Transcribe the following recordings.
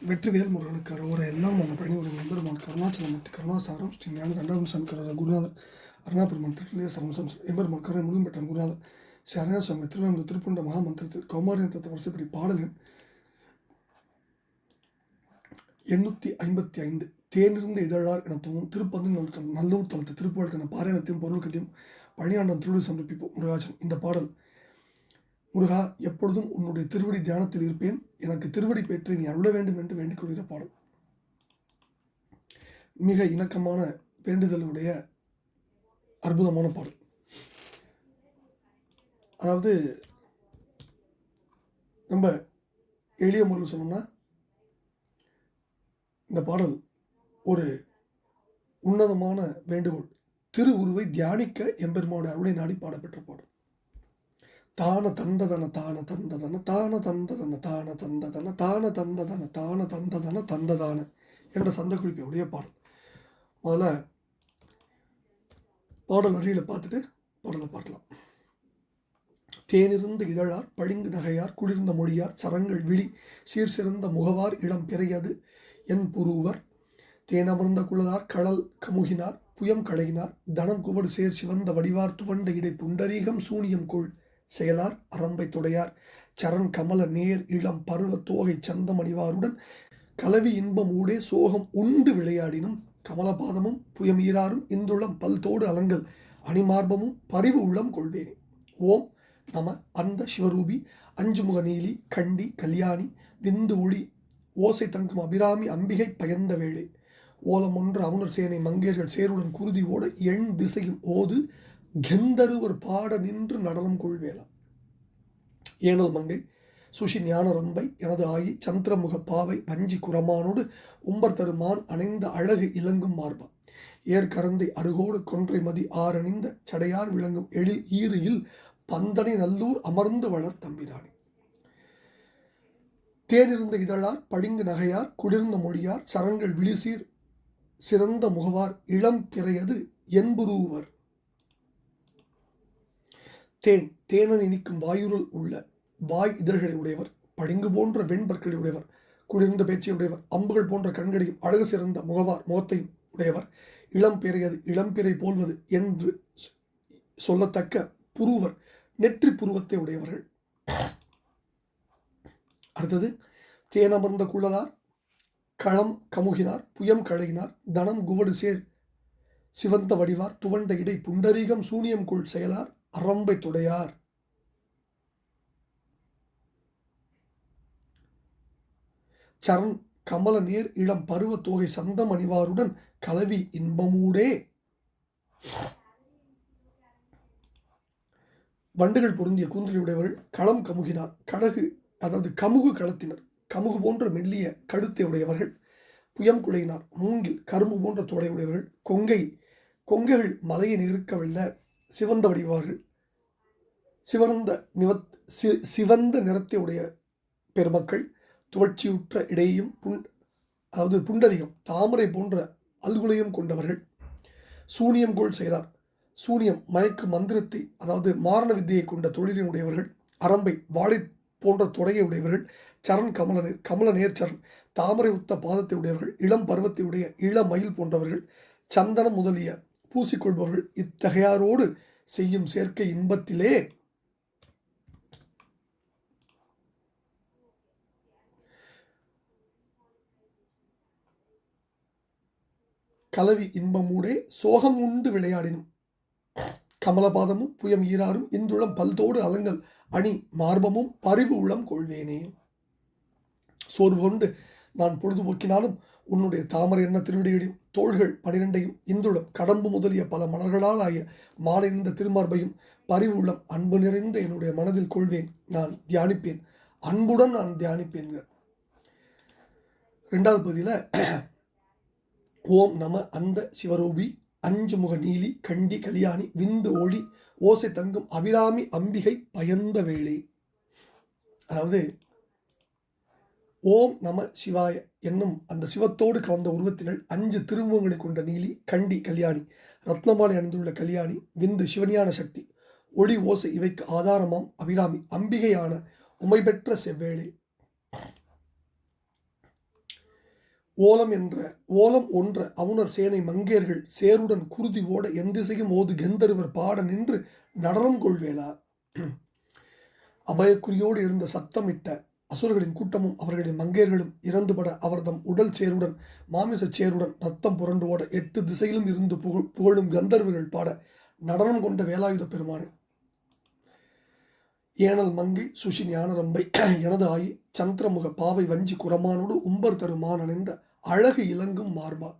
வெற்றிவேல் முருகனுக்கு அரோர எல்லாம் நம்ம பழனி ஒரு எம்பெருமான் கருணாச்சலம் மற்றும் கருணாசாரம் ஸ்ரீ ஞான தண்டாபம் சங்கர குருநாதர் அருணாபெருமான் திருநிலைய சரமசம் எம்பெருமான் கருணை முழும்பெற்றான் குருநாதர் ஸ்ரீ அருணாசுவாமி திருவாரூர் திருப்புண்ட மகாமந்திரத்தில் கௌமாரியத்தத்தை வரிசைப்படி பாடலின் எண்ணூற்றி ஐம்பத்தி ஐந்து தேனிருந்த இதழார் என தோணும் திருப்பதி நல்லூர் தளத்தை திருப்புவழ்கன பாராயணத்தையும் பொருளுக்கத்தையும் பழனியாண்டன் திருவிழி சமர்ப்பிப்போம் முருகாஜன் இந்த பாடல் முருகா எப்பொழுதும் உன்னுடைய திருவடி தியானத்தில் இருப்பேன். எனக்கு திருவடி பெற்று நீ அருள வேண்டும் என்று வேண்டிக் கொள்கிற பாடல் மிக இணக்கமான வேண்டுதலுடைய அற்புதமான பாடல். அதாவது ரொம்ப எளிய முறையில் சொன்னோம்னா இந்த பாடல் ஒரு உன்னதமான வேண்டுகோள். திரு உருவை தியானிக்க எம்பெருமாவுடைய அருளை நாடி பாடப்பெற்ற பாடல். தான தந்ததன தான தந்ததன தான தந்ததன தான தந்ததன தான தந்ததன தான தந்ததன தந்ததான என்ற சந்த குறிப்பையுடைய பாடல். முதல்ல பாடல் வரியில் பார்த்துட்டு பாடலை பார்க்கலாம் தேனிருந்து இதழார் பளிங்கு நகையார் குளிர்ந்த மொழியார் சரங்கள் விழி சீர் சிறந்த முகவார் இளம் பிறையது என் புருவர். தேனமர்ந்த குழலார் கடல் கமுகினார் புயம் கழகினார் தனம் குவடு சேர் சிவந்த வடிவார் துவண்ட இடை புண்டரீகம் சூனியம் கோள் செயலார் அரம்பை துடையார் சரண் கமல நேர் இளம் பருவ தோகை சந்தமணிவாருடன் கலவி இன்பம் ஊடே சோகம் உண்டு விளையாடினும் கமலபாதமும் புயமீராரும் இந்துளம் பல்தோடு அலங்கல் அணிமார்பமும் பரிவு உள்ளம் கொள்வேனே. ஓம் நம அந்த சிவரூபி அஞ்சுமுக நீலி கண்டி கல்யாணி விந்து ஒளி ஓசை தங்கும் அபிராமி அம்பிகை பயந்த வேளை. ஓலம் ஒன்று அவுணர் சேனை மங்கையர்கள் சேருடன் குருதி ஓட எண் திசையும் ஓது கெந்தருவர் பாட நின்று நடனம் கொள்வேலா ஏனல் மங்கை சுஷி ஞான ரம்பை எனது ஆயி சந்திரமுக பாவை வஞ்சி குரமானோடு உம்பர் தருமான் அணைந்த அழகு இலங்கும் மார்பா. ஏர் கரந்தை அருகோடு கொன்றை மதி ஆரணிந்த சடையார் விளங்கும் எழில் ஈரியில் பந்தனை நல்லூர் அமர்ந்து வளர் தம்பிராணி தேனிருந்த இதழார் பளிங்கு நகையார் குளிர்ந்த மொழியார் சரங்கள் விழிசீர் சிறந்த முகவார் இளம் பிறையது என்புருவர். தேன் தேனன் இனிக்கும் வாயுருள் உள்ள வாய் இதழ்களை உடையவர் படிங்கு போன்ற வெண்பற்களை உடையவர் குளிர்ந்த பேச்சை உடையவர் அம்புகள் போன்ற கண்களையும் அழகு சிறந்த முகவார் முகத்தையும் உடையவர். இளம் பிறையது இளம்பிறை போல்வது என்று சொல்லத்தக்க புருவர் நெற்றி புருவத்தை உடையவர்கள். அடுத்தது தேனமர்ந்த குழலார் களம் கமுகினார் புயம் கழகினார் தனம் குவடு சேர் சிவந்த வடிவார் துவண்ட இடை புண்டரீகம் சூனியம் கொள் செயலார் அரம்பை துடையார். சரண் கமல நீர் இளம் பருவ தோகை சந்தம் அணிவாருடன் கலவி இன்பமூடே. வண்டுகள் பொருந்திய கூந்தலியுடையவர்கள் களம் கமுகினார். கழகு அதாவது கமுகு களத்தினர். கமுகு போன்ற மெல்லிய கழுத்தை உடையவர்கள் புயம் குழையினார். மூங்கில் கரும்பு போன்ற தோடையுடையவர்கள் கொங்கை. கொங்கைகள் மலையை நிற்கவில்லை சிவந்த வடிவார்கள் சிவந்த நிவத் சி சிவந்த நிறத்தை உடைய பெருமக்கள் துவட்சியுற்ற இடையையும் புண் அதாவது புண்டரிகம் தாமரை போன்ற அல்குலையும் கொண்டவர்கள். சூனியம் கோள் செய்தார் சூனியம் மயக்கு மந்திரத்தை அதாவது மாரண வித்தியை கொண்ட தொழிலினுடையவர்கள். அரம்பை வாழை போன்ற தொடையை உடையவர்கள். சரண் கமல கமல நேர்ச்சரண் தாமரை உத்த பாதத்தை உடையவர்கள். இளம் பருவத்தை உடைய இள மயில் போன்றவர்கள். சந்தனம் முதலிய பூசிக்கொள்பவர்கள் இத்தகையாரோடு செய்யும் சேர்க்கை இன்பத்திலே. கலவி இன்பமூடே சோகம் உண்டு விளையாடினும். கமலபாதமும் புயம் ஈராரும் இந்துளம் பல்தோடு அலங்கல் அணி மார்பமும் பரிவு உளம் கொள்வேனே. சோர்வு கொண்டு நான் பொழுதுபோக்கினாலும் உன்னுடைய தாமரை என்ன திருவிடிகளையும் தோள்கள் பனிரெண்டையும் இந்துளம் கடம்பு முதலிய பல மலர்களால் ஆகிய மாலை நின்ற திருமார்பையும் பரிவு உள்ளம் அன்பு நிறைந்த என்னுடைய மனதில் கொள்வேன். நான் தியானிப்பேன். அன்புடன் நான் தியானிப்பேன் ரெண்டாவது பகுதியில் ஓம் நம அந்த சிவரூபி அஞ்சு முக நீலி கண்டி கல்யாணி விந்து ஒளி ஓசை தங்கும் அபிராமி அம்பிகை பயந்த வேளை. அதாவது ஓம் நம சிவாய என்னும் அந்த சிவத்தோடு கலந்த உருவத்தினர் அஞ்சு திருமுகங்களை கொண்ட நீலி கண்டி கல்யாணி ரத்னமாலை அணிந்துள்ள கல்யாணி விந்து சிவனியான சக்தி ஒளி ஓசை இவைக்கு ஆதாரமாம். அபிராமி அம்பிகையான உமை பெற்ற செவ்வேளை. ஓலம் என்ற ஓலம் ஒன்ற அவுணர் சேனை மங்கையர்கள் சேருடன் குருதி ஓட எந்திசையும் ஓது கெந்தருவர் பாட நின்று நடனம் கொள்வேலா. அபயக்குறியோடு இருந்த சத்தமிட்ட அசுரர்களின் கூட்டமும் அவர்களின் மங்கையர்களும் இறந்துபட அவர்தம் உடல் சேருடன் மாமிசச் சேருடன் ரத்தம் புரண்டு ஓட எட்டு திசையிலும் இருந்து புகழ் புகழும் கந்தர்வர்கள் பாட நடனம் கொண்ட வேலாயுத பெருமானே. ஏனல் மங்கை சுஷி ஞானரம்பை எனது ஆயி சந்திரமுக பாவை வஞ்சி குரமானோடு உம்பர் தருமான் அணிந்த அழகு இலங்கும் மார்பா.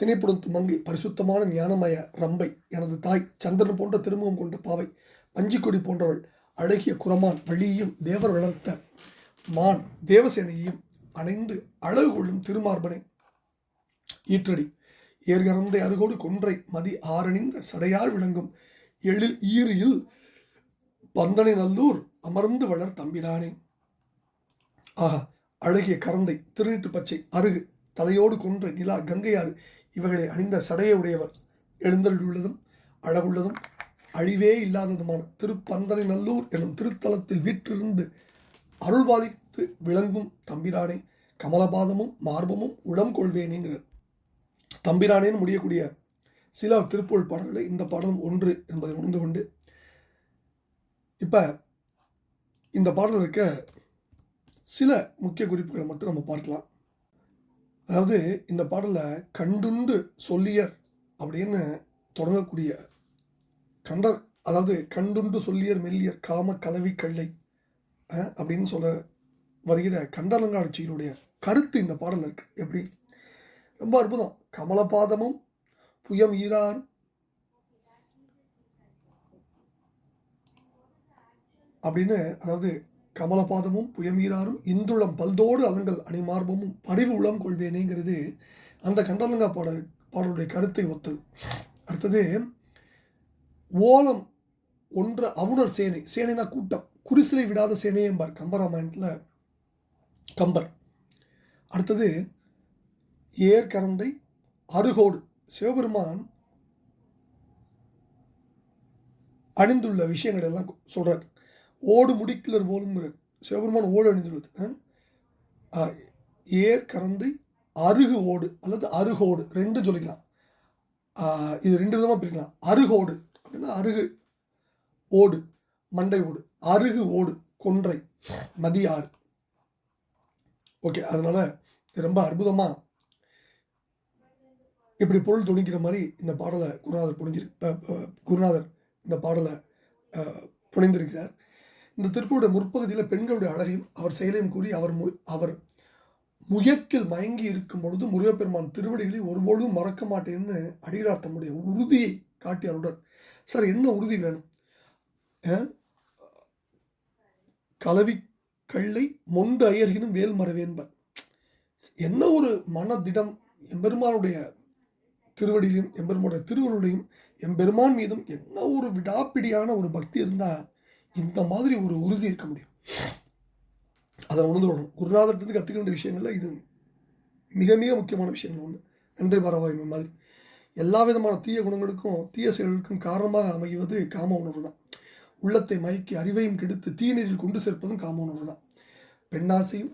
திணைப்புடத்து மங்கை பரிசுத்தமான ஞானமய ரம்பை எனது தாய் சந்திரன் போன்ற திருமுகம் கொண்ட பாவை வஞ்சிக்கொடி போன்றவள் அழகிய குரமான் வழியையும் தேவர் வளர்த்த மான் தேவசேனையையும் அணைந்து அழகு கொள்ளும் திருமார்பனை ஈற்றடி. ஏர்கறந்தை அருகோடு கொன்றை மதி ஆரணிந்த சடையார் விளங்கும் எழில் ஈரியில் பந்தனை நல்லூர் அமர்ந்து வளர் தம்பினானே ஆஹா அழகிய கரந்தை திருநீட்டு பச்சை அருகு தலையோடு கொன்ற நிலா கங்கையாறு இவர்களை அணிந்த சடையை உடையவர் எழுந்தருளுள்ளதும் அழகுள்ளதும் அழிவே இல்லாததுமான திருப்பந்தனை நல்லூர் எனும் திருத்தலத்தில் வீற்றிருந்து அருள்பாலித்து விளங்கும் தம்பிரானே கமலபாதமும் மார்பமும் உடம் கொள்வேனேங்கிற தம்பிரானேன்னு முடியக்கூடிய சில திருப்பூர் பாடல்களை இந்த பாடலும் ஒன்று என்பதை உணர்ந்து கொண்டு இப்போ இந்த பாடல் இருக்க சில முக்கிய குறிப்புகளை மட்டும் நம்ம பார்க்கலாம். அதாவது இந்த பாடலை கண்டுண்டு சொல்லியர் அப்படின்னு தொடங்கக்கூடிய கண்ட அதாவது கண்டுண்டு சொல்லியர் மெல்லியர் காம கலவி கள்ளை அப்படின்னு சொல்ல வருகிற கந்தலங்காட்சியினுடைய கருத்து இந்த பாடல் இருக்கு. எப்படி? ரொம்ப அற்புதம். கமலபாதமும் புயம் ஈரார் அப்படின்னு அதாவது கமலபாதமும் புயமீராரும் இந்துளம் பல்தோடு அலங்கல் அணிமார்பமும் பரிவு உளம் கொள்வேனேங்கிறது அந்த கந்தலங்கா பாடல் பாடலுடைய கருத்தை ஒத்தது அடுத்தது ஓலம் ஒன்ற அவுணர் சேனை சேனைனா கூட்டம். குரிசிலை விடாத சேனை என்பார் கம்பராமாயணத்தில் கம்பர். அடுத்தது ஏற்கரந்தை அருகோடு சிவபெருமான் அணிந்துள்ள விஷயங்கள் எல்லாம் சொல்கிறார் ஓடு முடிக்கிலர் போலும் சிவபெருமான் ஓடு அணிந்துள்ளது. ஏர் கரந்தை அருகு ஓடு அல்லது அருகோடு ரெண்டும் சொல்லிக்கலாம். இது ரெண்டு விதமாக பிரிக்கலாம். அருகோடு ஏன்னா அருகு ஓடு மண்டை ஓடு அருகு ஓடு கொன்றை மதியாறு ஓகே அதனால் ரொம்ப அற்புதமாக இப்படி பொருள் துணிக்கிற மாதிரி இந்த பாடலை குருநாதர் புனிஞ்சிரு குருநாதர் இந்த பாடலை புனைந்திருக்கிறார். இந்த திருப்பூருடைய முற்பகுதியில் பெண்களுடைய அழகையும் அவர் செயலையும் கூறி அவர் மு- அவர் முயக்கில் மயங்கி இருக்கும் பொழுது முருகப்பெருமான் திருவடிகளை ஒருபொழுதும் மறக்க மாட்டேன்னு அடிகளார் தம்முடைய உறுதியை காட்டி அருடன் சார் என்ன உறுதி வேணும்? கலவி கள்ளை மொண்டு அயர்கினும் வேல் மறவேன்பர் என்ன ஒரு மனதிடம் எம்பெருமானுடைய திருவடியிலும் எம்பெருமானுடைய திருவருளையும் எம்பெருமான் மீதும் என்ன ஒரு விடாப்பிடியான ஒரு பக்தி இருந்தால் இந்த மாதிரி ஒரு உறுதி இருக்க முடியும். அதை உணர்ந்து கொள்ளணும். குருநாதர்கிட்ட கற்றுக்க வேண்டிய விஷயங்கள்ல இது மிக மிக முக்கியமான விஷயங்கள். ஒன்று நன்றி மறவாய்மை மாதிரி. எல்லா விதமான தீய குணங்களுக்கும் தீய செயல்களுக்கும் காரணமாக அமைவது காம உணர்வு தான். உள்ளத்தை மயக்கி அறிவையும் கெடுத்து தீநீரில் கொண்டு சேர்ப்பதும் காம உணர்வு தான். பெண்ணாசையும்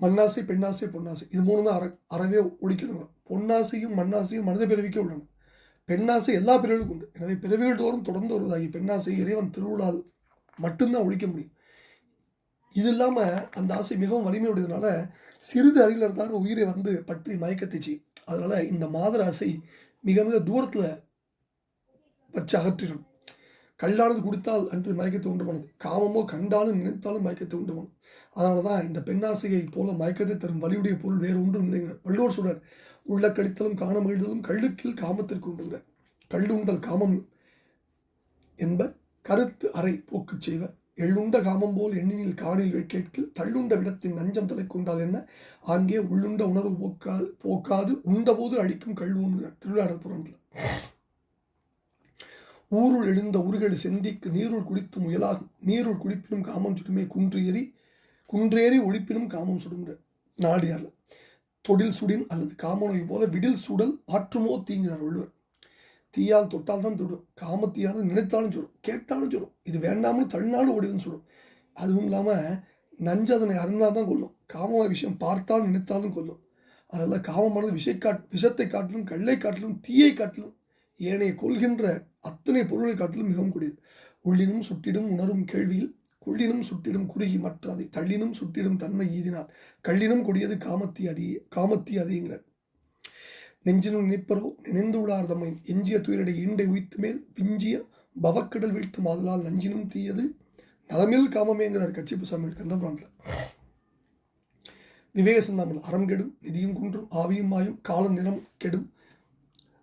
மண்ணாசை பெண்ணாசை பொன்னாசை. இது மூணு தான் அற அறவே ஒழிக்கணும் பொன்னாசையும் மண்ணாசையும் மனித பிறவிக்கே உள்ளன. பெண்ணாசை எல்லா பிறவிகளுக்கும் உண்டு. எனவே பிறவிகள் தோறும் தொடர்ந்து வருவதாகி பெண்ணாசை இறைவன் திருவிழால் மட்டும்தான் ஒழிக்க முடியும். இது இல்லாமல் அந்த ஆசை மிகவும் வலிமையுடையதுனால சிறிது அருகில் இருந்தாலும் உயிரை வந்து பற்றி மயக்கத்துச்சு அதனால் இந்த மாதர் ஆசை மிக மிக தூரத்தில் வச்சு அகற்றிடும். கல்லானது குடித்தால் அன்று மயக்கத்தை உண்டு பண்ணுது காமமோ கண்டாலும் நினைத்தாலும் மயக்கத்தை உண்டு பண்ணும் அதனால தான் இந்த பெண்ணாசையை போல மயக்கத்தை தரும் வலியுடைய பொருள் வேறு ஒன்றும் இல்லைங்க வள்ளுவர் சொல்றார். உள்ள கழித்தலும் காண மகிழ்தலும் கள்ளுக்கில் காமத்திற்கு உண்டுங்க கள்ளுண்டல் காமம் என்ப கருத்து அறை போக்குச் செய்வ எள்ளுண்ட காமம் போல் எண்ணினில் காடில் கேட்கில் தள்ளுண்ட விடத்தின் நஞ்சம் தலை கொண்டால் என்ன? அங்கே உள்ளுண்ட உணர்வு போக்காது போக்காது உண்டபோது அழிக்கும் கல்வுங்கிறார் திருவிழாடல் புறத்தில் ஊருள் எழுந்த உருகடு செந்திக்கு நீருள் குடித்து முயலாகும். நீருள் குடிப்பினும் காமம் சுடுமே குன்றேறி குன்றேறி ஒழிப்பினும் காமம் சுடுங்க நாடியார்ல. தொடில் சுடின் அல்லது காமநோய் போல விடில் சுடல் ஆற்றுமோ தீங்கினார் வள்ளுவர் தீயால் தொட்டால் தான் தொடும். காமத்தீயானது நினைத்தாலும் சுடும் கேட்டாலும் சுடும் இது வேண்டாமல் தள்ளினாலும் ஓடிதுன்னு சுடும் அதுவும் இல்லாமல் நஞ்சு அதனை அறிந்தால் தான் கொல்லும். காம விஷயம் பார்த்தாலும் நினைத்தாலும் கொல்லும். அதெல்லாம் காமமானது விஷை காட் விஷத்தை காட்டிலும் கல்லை காட்டிலும் தீயை காட்டிலும் ஏனைய கொள்கின்ற அத்தனை பொருளை காட்டிலும் மிகவும் கூடியது. உள்ளினும் சுட்டிடும் உணரும் கேள்வியில் கொள்ளினும் சுட்டிடும் குறுகி மற்ற அதை தள்ளினும் சுட்டிடும் தன்மை ஈதினார் கள்ளினும் கொடியது காமத்தி அதி காமத்தி அதிங்கிறார் நெஞ்சினும் நிற்பரோ நினைந்து உள்ளார் தம்மை எஞ்சிய துயரடை ஈண்டை உயித்து மேல் விஞ்சிய பவக்கடல் வீழ்த்தும் மாதலால் நஞ்சினும் தீயது. நலமில் காமமேங்கிறார் கச்சிப்பு சாமி கந்தபுராணத்தில். விவேக சிந்தாமல் அறம் கெடும் நிதியும் குன்றும் ஆவியும் மாயும் காலம் நிலம் கெடும்.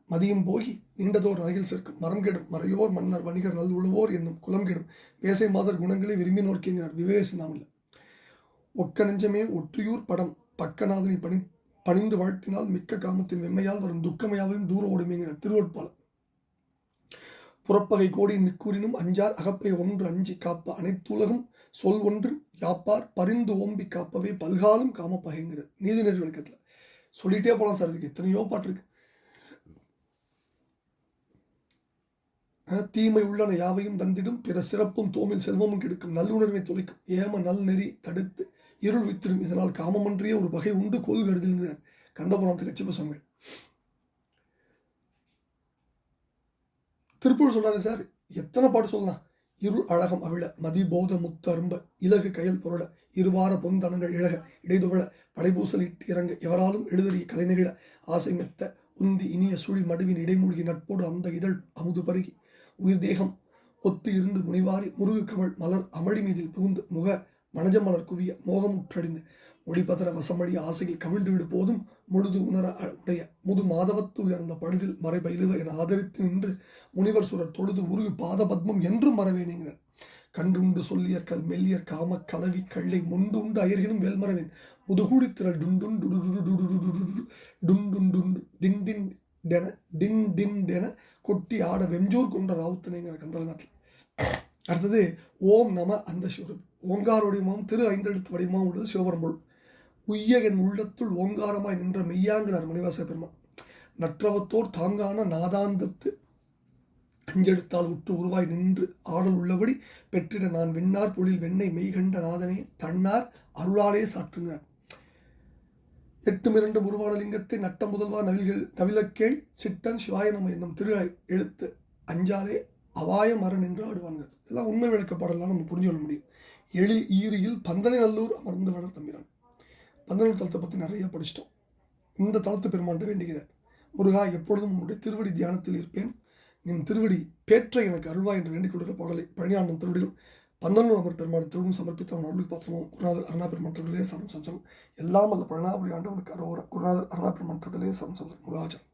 மதியம் போகி நீண்டதோர் நகையில் சேர்க்கும் மரம் கெடும் மறையோர் மன்னர் வணிகர் நல் உழவோர் என்னும் குலம் கெடும். வேசை மாதர் குணங்களை விரும்பி நோக்கிங்கிறார் விவேக சிந்தாமல் ஒக்க நெஞ்சமே ஒற்றியூர் படம் பக்கநாதனை பணி பணிந்து வாழ்த்தினால் மிக்க காமத்தின் வெம்மையால் வரும் துக்கமையாவையும் தூர ஓடுமேங்கிற திருவொட்பாளர் புறப்பகை கோடி மிக்கூறினும் அஞ்சார் அகப்பை ஒன்று அஞ்சி காப்ப அனைத்துலகம் சொல் ஒன்று யாப்பார் பரிந்து ஓம்பி காப்பவே பல்காலும் காமப்பகைங்கிறது நீதிநெறி விளக்கத்தில். சொல்லிட்டே போகலாம் சார் இதுக்கு. எத்தனையோ பாட்டு இருக்கு. தீமை உள்ளன யாவையும் தந்திடும் பிற சிறப்பும் தோமில் செல்வமும் கெடுக்கும் நல்லுணர்வை தொலைக்கும் ஏம நல் நெறி தடுத்து இருள் வித்திடும். இதனால் காமமன்றிய ஒரு வகை உண்டு கோல் கருதுங்கிறார் கந்தபுரத்து கச்சிப சுவாமி திருப்பூர் சொல்கிறாரு சார் எத்தனை பாட்டு சொல்லலாம்? இருள் அழகம் அவிழ மதிபோத முத்தரும்ப இலகு கையல் பொருள இருவார பொந்தனங்கள் இழக இடைதுவள படைபூசல் இட்டு இறங்க எவராலும் எழுதறிய கலைநிகழ ஆசை மெத்த உந்தி இனிய சுழி மடுவின் இடைமூழ்கி நட்போடு அந்த இதழ் அமுது பருகி உயிர் தேகம் ஒத்து இருந்து முனிவாரி முருகு கமல் மலர் அமளி மீதில் புகுந்து முக மணஜ மலர் குவிய மோகமுற்றடிந்து ஒளிபதர வசமழி ஆசையில் கவிழ்ந்து விடு போதும் முழுது உணர அ- உடைய முது மாதவத்து உயர்ந்த பழுதில் மறைபயிலுக என ஆதரித்து நின்று முனிவர் சுரர் தொழுது உருகு பாத பத்மம் என்றும் மறவேனேங்கிறார் கண்டுண்டு சொல்லியர் கல் மெல்லியர் காம கலவி கள்ளை முண்டு உண்டு அயர்கினும் வேல்மரவின் முதுகூடி திரள் டுண்டுன் டுண்டுண்டு டின் டின் டென டின் டின் டென கொட்டி ஆட வெஞ்சூர் கொண்ட ராவுத்தனைங்கிற கந்தல நாட்டில் அடுத்தது ஓம் நம அந்த சிவரம் ஓங்கார வடிவமும் திரு ஐந்தெழுத்து வடிவமும் உள்ளது சிவபெரும்பொருள். உய்ய என் உள்ளத்துள் ஓங்காரமாய் நின்ற மெய்யாங்கிறார் மணிவாச பெருமான். நற்றவத்தோர் தாங்கான நாதாந்தத்து அஞ்செடுத்தால் உற்று உருவாய் நின்று ஆடல் உள்ளபடி பெற்றிட நான் வெண்ணார் பொழில் வெண்ணெய் மெய்கண்ட நாதனே தன்னார் அருளாலே சாற்றுங்கிறார். எட்டு மிரண்டு உருவான லிங்கத்தை நட்ட முதல்வா நவில்கள் தவிலக்கேள் சிட்டன் சிவாய என்னும் திரு எழுத்து அஞ்சாலே அவாயம் மரம் என்று ஆடுவார்கள் இதெல்லாம் உண்மை விளக்கப்படலாம் நம்ம புரிஞ்சு கொள்ள முடியும். எழி ஈரியில் பந்தனை நல்லூர் அமர்ந்து வளர் தம்பிரான் பந்தனூர் தலத்தை பற்றி நிறைய படிச்சிட்டோம். இந்த தலத்து பெருமாண்ட வேண்டுகிறார். முருகா எப்பொழுதும் உன்னுடைய திருவடி தியானத்தில் இருப்பேன். என் திருவடி பேற்ற எனக்கு அருள்வா என்று வேண்டிக் கொள்கிற பாடலை பழனியாண்டன் திருவடியும் பந்தனூர் அமர் பெருமாள் திருவும் சமர்ப்பித்த அவன் அருள் பாத்திரமும் குருநாதர் அருணா பெருமாள் திருவிலே சரம் சம்சம் எல்லாம் அல்ல பழனாபுரி ஆண்டவனுக்கு அரோரா குருநாதர் அருணா பெருமாள் திருவிலே சரம் சம்சம் முருகாஜன்.